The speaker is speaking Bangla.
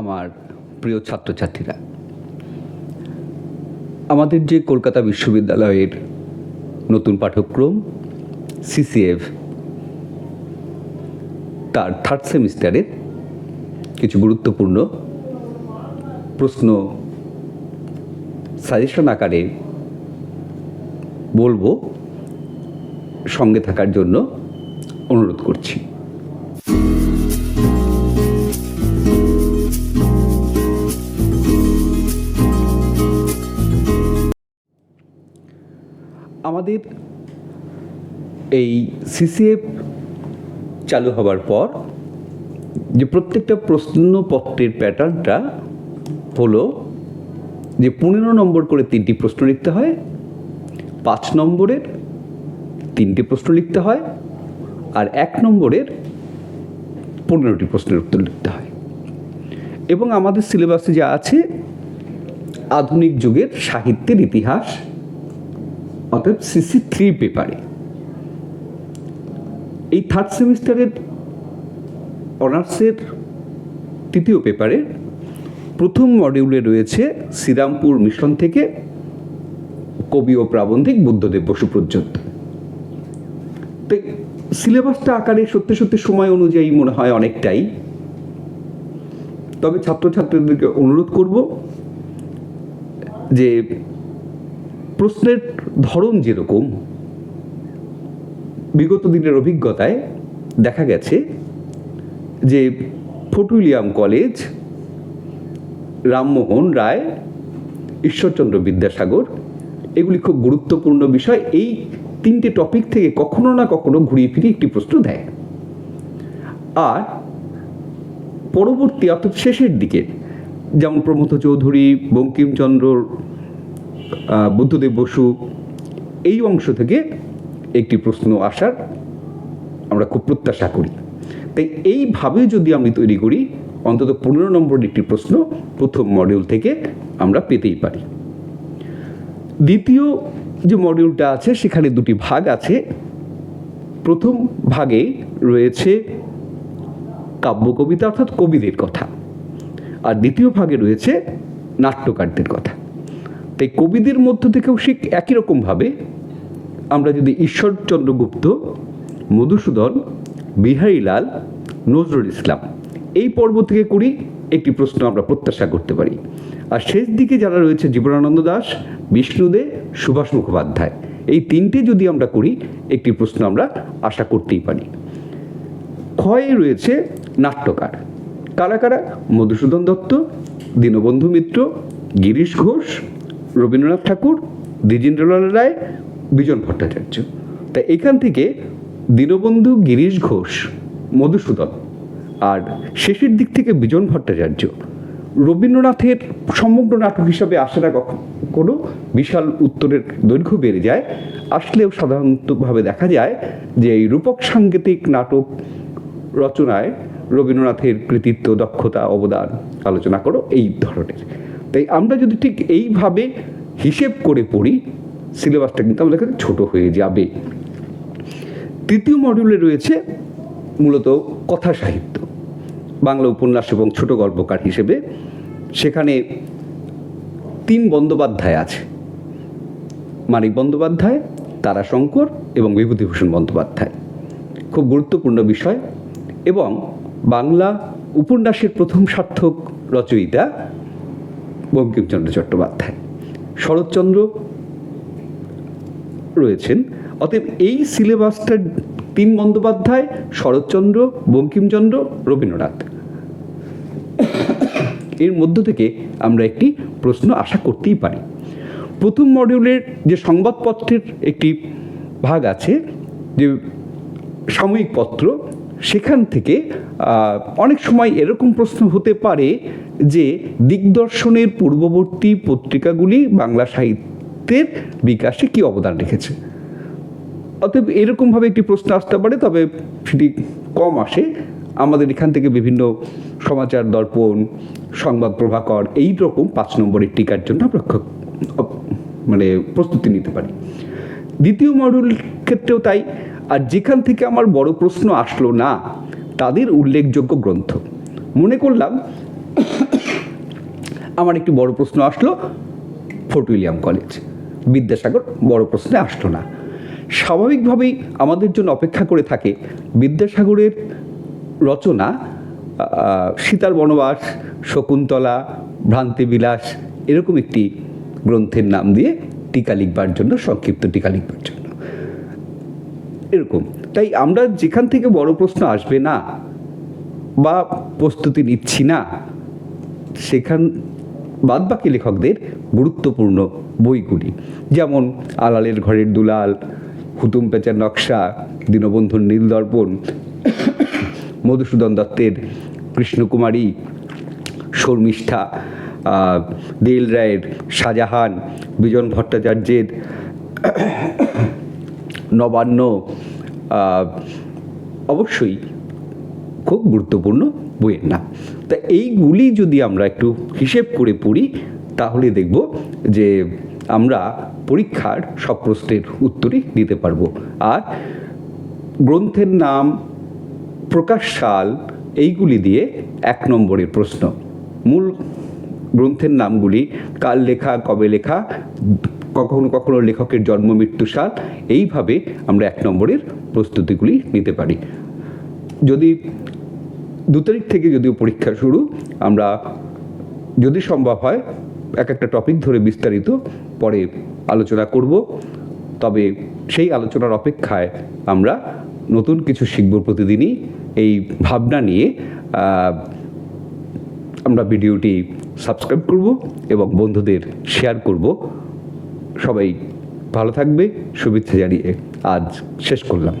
আমার প্রিয় ছাত্রছাত্রীরা। আমাদের যে কলকাতা বিশ্ববিদ্যালয়ের নতুন পাঠ্যক্রম, সিসিএফ, তার থার্ড সেমিস্টারের কিছু গুরুত্বপূর্ণ প্রশ্ন সাজেশন আকারে বলব, সঙ্গে থাকার জন্য অনুরোধ করছি। আমাদের এই সিসিএফ চালু হবার পর যে প্রত্যেকটা প্রশ্নপত্রের প্যাটার্নটা হলো যে পনেরো নম্বর করে তিনটি প্রশ্ন লিখতে হয়, পাঁচ নম্বরের তিনটি প্রশ্ন লিখতে হয়, আর এক নম্বরের পনেরোটি প্রশ্নের উত্তর লিখতে হয়। এবং আমাদের সিলেবাসে যা আছে, আধুনিক যুগের সাহিত্যের ইতিহাস অর্থাৎ সিসি থ্রি পেপারে এই থার্ড সেমিস্টারের অনার্সের তৃতীয় পেপারে প্রথম মডিউলে রয়েছে শ্রীরামপুর মিশন থেকে কবি ও প্রাবন্ধিক বুদ্ধদেব বসু পর্যন্ত। তো সিলেবাসটা আকারে সত্যি সত্যি সময় অনুযায়ী মনে হয় অনেকটাই। তবে ছাত্রছাত্রীদেরকে অনুরোধ করব যে প্রশ্নের ধরন যেরকম, বিগত দিনের অভিজ্ঞতায় দেখা গেছে যে ফটুলিয়াম কলেজ, রামমোহন রায়, ঈশ্বরচন্দ্র বিদ্যাসাগর, এগুলি খুব গুরুত্বপূর্ণ বিষয়। এই তিনটে টপিক থেকে কখনো না কখনো ঘুরিয়ে ফিরিয়ে একটি প্রশ্ন দেয়। আর পরবর্তী অর্থাৎ শেষের দিকে, যেমন প্রমথ চৌধুরী বঙ্কিমচন্দ্র বুদ্ধদেব বসু এই অংশ থেকে একটি প্রশ্ন আসার আমরা খুব প্রত্যাশা করি। তাই এইভাবে যদি আমি তৈরি করি, অন্তত পনেরো নম্বর একটি প্রশ্ন প্রথম মডিউল থেকে আমরা পেতেই পারি। দ্বিতীয় যে মডিউলটা আছে, সেখানে দুটি ভাগ আছে। প্রথম ভাগে রয়েছে কাব্য কবিতা অর্থাৎ কবিদের কথা। আর দ্বিতীয় ভাগে রয়েছে নাট্যকারদের কথা। তাই কবিদের মধ্য থেকেও ঠিক একই রকমভাবে আমরা যদি ঈশ্বরচন্দ্র গুপ্ত, মধুসূদন বিহারীলাল নজরুল ইসলাম এই পর্ব থেকে করি, একটি প্রশ্ন আমরা প্রত্যাশা করতে পারি। আর শেষ দিকে যারা রয়েছে জীবনানন্দ দাস, বিষ্ণুদে, সুভাষ মুখোপাধ্যায়, এই তিনটে যদি আমরা করি, একটি প্রশ্ন আমরা আশা করতেই পারি। ক্ষয়ে রয়েছে নাট্যকার। কারা কারা? মধুসূদন দত্ত, দীনবন্ধু মিত্র, গিরিশ ঘোষ রবীন্দ্রনাথ ঠাকুর, দ্বিজেন্দ্রলাল রায়, বিজন ভট্টাচার্য। তা এখান থেকে দীনবন্ধু গিরিশ ঘোষ, মধুসূদন আর শেষের দিক থেকে বিজন ভট্টাচার্য। রবীন্দ্রনাথের সমগ্র নাটক হিসাবে আসে না কখনো বিশাল উত্তরের দৈর্ঘ্য বেড়ে যায়। আসলেও সাধারণতভাবে দেখা যায় যে এই রূপক সাংকেতিক নাটক রচনায় রবীন্দ্রনাথের কৃতিত্ব, দক্ষতা, অবদান আলোচনা করো এই ধরনের। তাই আমরা যদি ঠিক এইভাবে হিসেব করে পড়ি, সিলেবাসটা কিন্তু আমাদের কাছে ছোট হয়ে যাবে। তৃতীয় মডিউলে রয়েছে মূলত কথা সাহিত্য, বাংলা উপন্যাস এবং ছোট গল্পকার হিসেবে। সেখানে তিন বন্দ্যোপাধ্যায় আছে, মানিক বন্দ্যোপাধ্যায় তারাশঙ্কর এবং বিভূতিভূষণ বন্দ্যোপাধ্যায়। খুব গুরুত্বপূর্ণ বিষয় এবং বাংলা উপন্যাসের প্রথম সার্থক রচয়িতা বঙ্কিমচন্দ্র চট্টোপাধ্যায়। শরৎচন্দ্র রয়েছেন। অতএব এই সিলেবাসটার তিন বন্দ্যোপাধ্যায়, শরৎচন্দ্র, বঙ্কিমচন্দ্র, রবীন্দ্রনাথ। এর মধ্য থেকে আমরা একটি প্রশ্ন আশা করতেই পারি। প্রথম মডিউলের যে সংবাদপত্রের একটি ভাগ আছে, যে সাময়িক পত্র, সেখান থেকে অনেক সময় এরকম প্রশ্ন হতে পারে যে দিগদর্শনের পূর্ববর্তী পত্রিকাগুলি বাংলা সাহিত্যের বিকাশে কী অবদান রেখেছে? অতএব এরকমভাবে একটি প্রশ্ন আসতে পারে, তবে সেটি কম আসে। আমাদের এখান থেকে বিভিন্ন সমাচার দর্পণ, সংবাদ প্রভাকর, এই রকম পাঁচ নম্বরের টিকার জন্য আমরা মানে প্রস্তুতি নিতে পারি। দ্বিতীয় মডিউল ক্ষেত্রেও তাই। আর যেখান থেকে আমার বড় প্রশ্ন আসলো না, তাদের উল্লেখযোগ্য গ্রন্থ। মনে করলাম আমার একটি বড় প্রশ্ন আসলো, ফোর্ট উইলিয়াম কলেজ। বিদ্যাসাগর বড় প্রশ্নে আসলো না। স্বাভাবিকভাবেই আমাদের জন্য অপেক্ষা করে থাকে বিদ্যাসাগরের রচনা সীতার বনবাস, শকুন্তলা, ভ্রান্তিবিলাস, এরকম একটি গ্রন্থের নাম দিয়ে টিকা লিখবার জন্য, সংক্ষিপ্ত টিকা লিখবার জন্য। এরকম। তাই আমরা যেখান থেকে বড় প্রশ্ন আসবে না বা প্রস্তুতি নিচ্ছি না সেখান, বাদবাকি লেখকদের গুরুত্বপূর্ণ বইগুলি। যেমন আলালের ঘরের দুলাল, হুতুম পেঁচার নকশা, দীনবন্ধুর নীলদর্পণ মধুসূদন দত্তের কৃষ্ণকুমারী, শর্মিষ্ঠা দেল রায়ের শাহজাহান, বিজন ভট্টাচার্যের নবান্ন অবশ্যই খুব গুরুত্বপূর্ণ বইয়ের নাম। তা এইগুলি যদি আমরা একটু হিসেব করে পড়ি, তাহলে দেখব যে আমরা পরীক্ষার সব প্রশ্নের উত্তরই দিতে পারব। আর গ্রন্থের নাম, প্রকাশ সাল, এইগুলি দিয়ে এক নম্বরের প্রশ্ন। মূল গ্রন্থের নামগুলি, কাল লেখা, কবে লেখা, কখনো কখনো লেখকের জন্ম, মৃত্যু, সাল, এইভাবে আমরা এক নম্বরের প্রস্তুতিগুলি নিতে পারি। যদি দু তারিখ থেকে যদিও পরীক্ষা শুরু, আমরা যদি সম্ভব হয় এক একটা টপিক ধরে বিস্তারিত পরে আলোচনা করব। তবে সেই আলোচনার অপেক্ষায় আমরা নতুন কিছু শিখব প্রতিদিনই। এই ভাবনা নিয়ে আমরা ভিডিওটি সাবস্ক্রাইব করব এবং বন্ধুদের শেয়ার করব। সবাই ভালো থাকবে, শুভেচ্ছা জানিয়ে আজ শেষ করলাম।